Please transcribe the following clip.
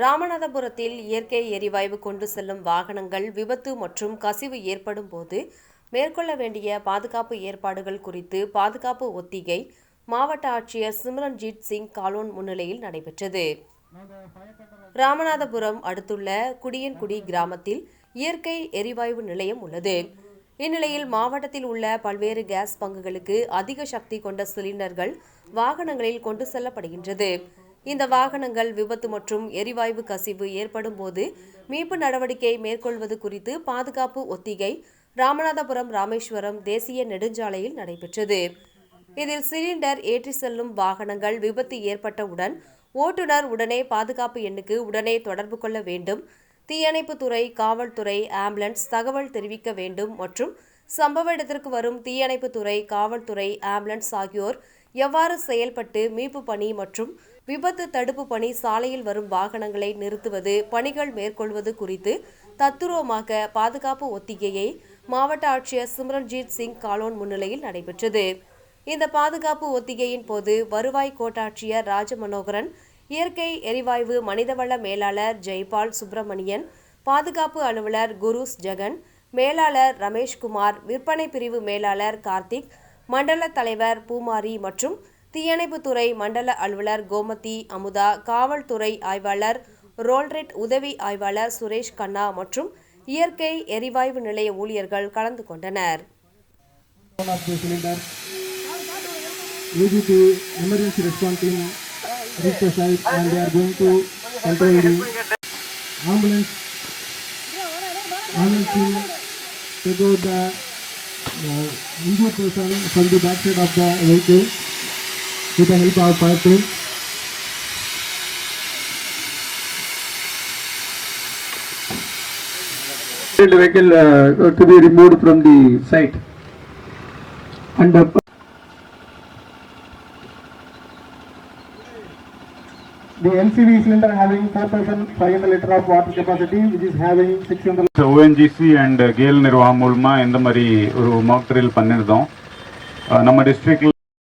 ராமநாதபுரத்தில் இயற்கை எரிவாயு கொண்டு செல்லும் வாகனங்கள் விபத்து மற்றும் கசிவு ஏற்படும் போது மேற்கொள்ள வேண்டிய பாதுகாப்பு ஏற்பாடுகள் குறித்து பாதுகாப்பு ஒத்திகை மாவட்ட ஆட்சியர் சிம்ரன்ஜீத் சிங் காலோன் முன்னிலையில் நடைபெற்றது. ராமநாதபுரம் அடுத்துள்ள குடியன்குடி கிராமத்தில் இயற்கை எரிவாயு நிலையம் உள்ளது. இந்நிலையில் மாவட்டத்தில் உள்ள பல்வேறு கேஸ் பங்குகளுக்கு அதிக சக்தி கொண்ட சிலிண்டர்கள் வாகனங்களில் கொண்டு செல்லப்படுகின்றது. இந்த வாகனங்கள் விபத்து மற்றும் எரிவாயு கசிவு ஏற்படும் போது மீட்பு நடவடிக்கை மேற்கொள்வது குறித்து பாதுகாப்பு ஒத்திகை ராமநாதபுரம் ராமேஸ்வரம் தேசிய நெடுஞ்சாலையில் நடைபெற்றது. இதில் சிலிண்டர் ஏற்றி செல்லும் வாகனங்கள் விபத்து ஏற்பட்டவுடன் ஓட்டுநர் உடனே பாதுகாப்பு எண்ணுக்கு உடனே தொடர்பு கொள்ள வேண்டும். தீயணைப்புத்துறை காவல்துறை ஆம்புலன்ஸ் தகவல் தெரிவிக்க வேண்டும் மற்றும் சம்பவ இடத்திற்கு வரும் தீயணைப்புத்துறை காவல்துறை ஆம்புலன்ஸ் ஆகியோர் எவ்வாறு செயல்பட்டு மீட்பு பணி மற்றும் விபத்து தடுப்பு பணி சாலையில் வரும் வாகனங்களை நிறுத்துவது பணிகள் மேற்கொள்வது குறித்து தத்துரூபமாக பாதுகாப்பு ஒத்திகையை மாவட்ட ஆட்சியர் சிம்ரன்ஜீத் சிங் காலோன் முன்னிலையில் நடைபெற்றது. இந்த பாதுகாப்பு ஒத்திகையின் போது வருவாய் கோட்டாட்சியர் ராஜமனோகரன் இயற்கை எரிவாயு மனிதவள மேலாளர் ஜெய்பால் சுப்பிரமணியன் பாதுகாப்பு அலுவலர் குருஸ் ஜெகன் மேலாளர் ரமேஷ்குமார் விற்பனை பிரிவு மேலாளர் கார்த்திக் மண்டல தலைவர் பூமாரி மற்றும் தீயணைப்புத்துறை மண்டல அலுவலர் கோமதி அமுதா காவல்துறை ஆய்வாளர் ரோல்ரெட் உதவி ஆய்வாளர் சுரேஷ் கண்ணா மற்றும் இயற்கை எரிவாயு நிலைய ஊழியர்கள் கலந்து கொண்டனர் one of the cylinder. AGP emergency response team reached the site and they are going to control the ambulance. Ambulance team take out the uh, injured person from the back side of the vehicle with the help of fire team. Vehicle uh, to be removed from the site. And uh, the LCV cylinder having 4500 liter of water capacity which is having 600 So ONGC and GAIL நிர்வாகம் மூலமாக இந்த மாதிரி ஒரு Mach drill பண்ணியிருந்தோம் அஹ் நம்ம டிஸ்ட்ரிக்டில்